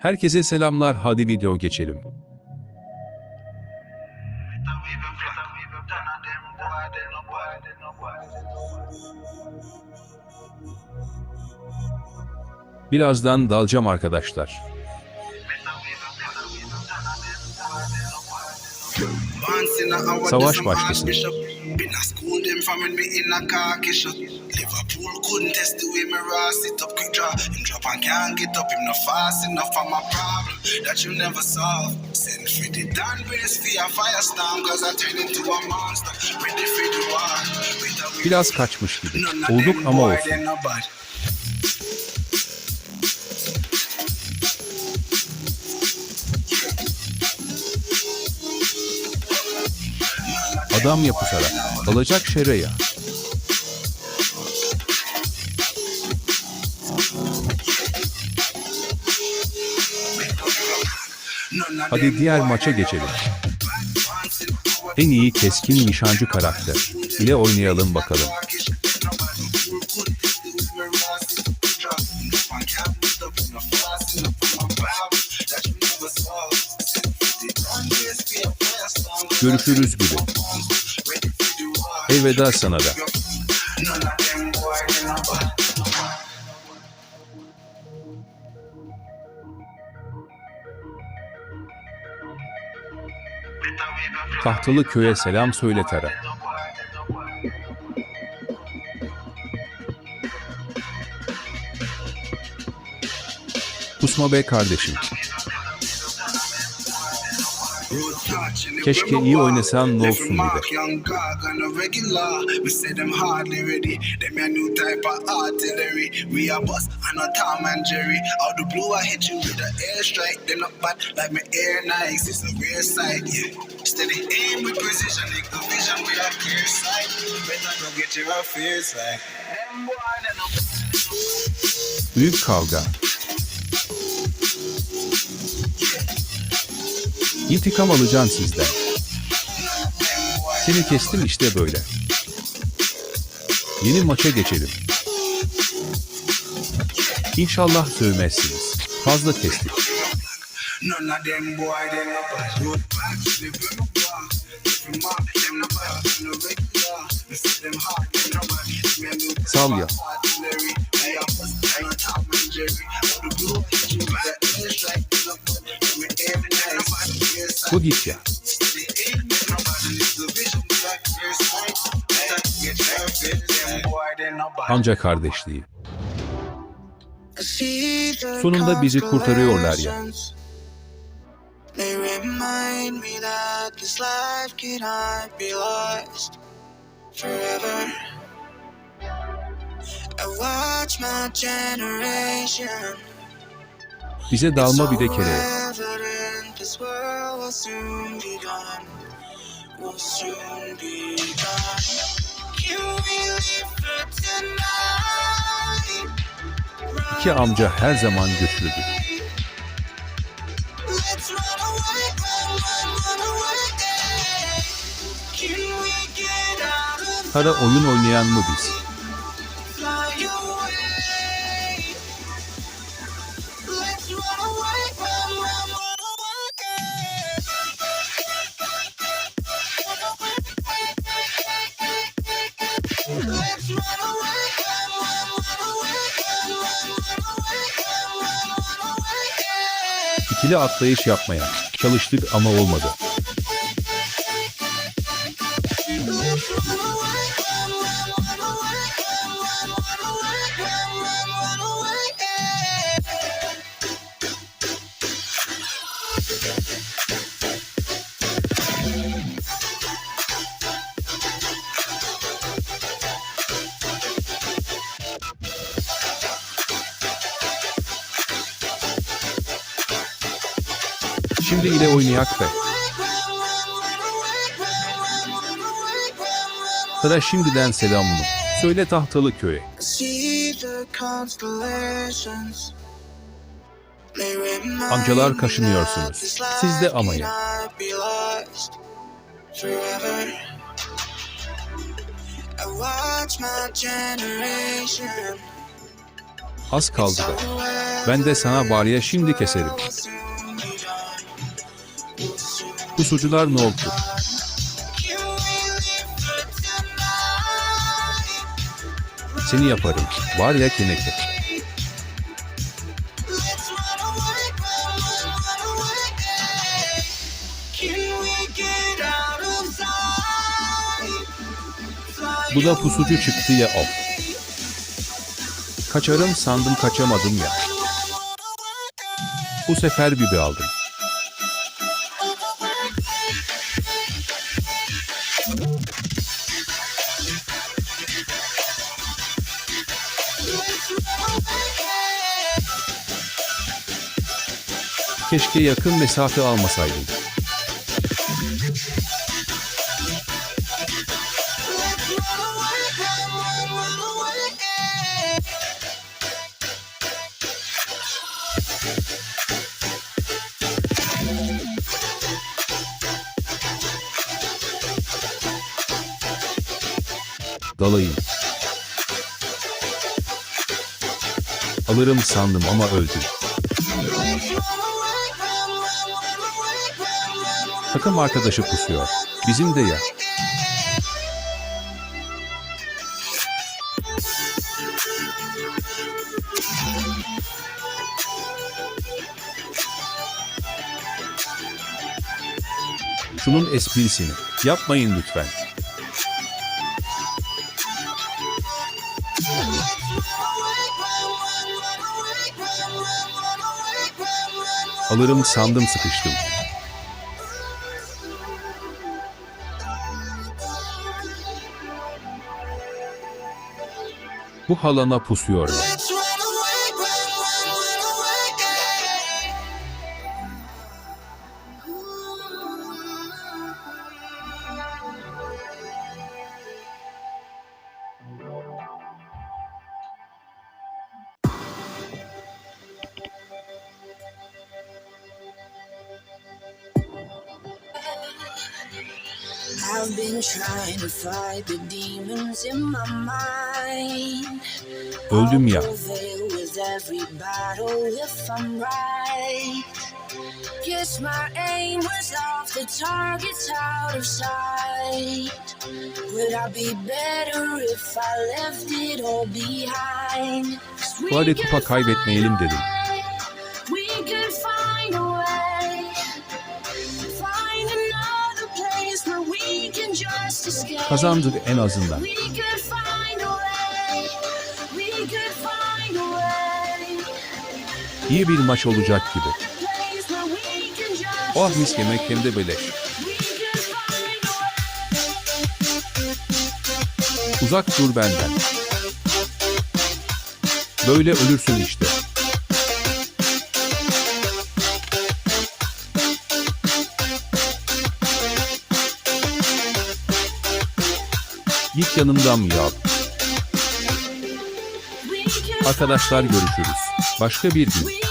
Herkese selamlar hadi video geçelim. Birazdan dalacağım arkadaşlar. Savaş başlasın. Biraz kaçmış gibi. Olduk ama olsun. Adam yapışarak. Alacak şereya. Hadi diğer maça geçelim. En iyi keskin nişancı karakter ile oynayalım bakalım. Görüşürüz gibi. Elveda sana da. Tahtalı köye selam söyle Tara. Kusma be kardeşim. Keşke iyi oynasan ne olsun bir de. Büyük kavga. İntikam alacağım sizden. Seni kestim işte böyle. Yeni maça geçelim. İnşallah sövmezsiniz. Fazla kestik. None of bad. Anca kardeşliği. Sonunda bizi kurtarıyorlar ya. Bize dalma bir de kere. This world will soon be gone. Will soon be gone. Can we live for tonight? İki amca her zaman güçlüdür. Let's run away, run, run, run away. Can we get out of Tara oyun oynayan mı biz? İkili atlayış yapmaya çalıştık ama olmadı. Şimdi ile oynayak be. Tara şimdiden selamını. Söyle tahtalı köye. Amcalar kaşınıyorsunuz. Siz de amayın. Az kaldı da. Ben de sana var ya şimdi keserim. Pusucular ne oldu? Seni yaparım. Var ya keneke. Bu da pusucu çıktı ya of. Kaçarım sandım kaçamadım ya. Bu sefer bibi aldım. Keşke yakın mesafe almasaydım. Dalayım. Alırım sandım ama öldüm. Takım arkadaşı pusuyor. Bizim de ya. Şunun esprisini yapmayın lütfen. Alırım sandım sıkıştım. Bu halana pusuyorlar. I've been trying to fight the demons in my mind. Öldüm ya. Guess my aim was off, the target's out of sight. Would I be better if I left it all behind? Bari kupa kaybetmeyelim dedim. way. We could İyi bir maç olacak gibi. Oh mis yemek hem de beleş. Uzak dur benden. Böyle ölürsün işte. Git yanımdan could Arkadaşlar görüşürüz. Başka bir gün.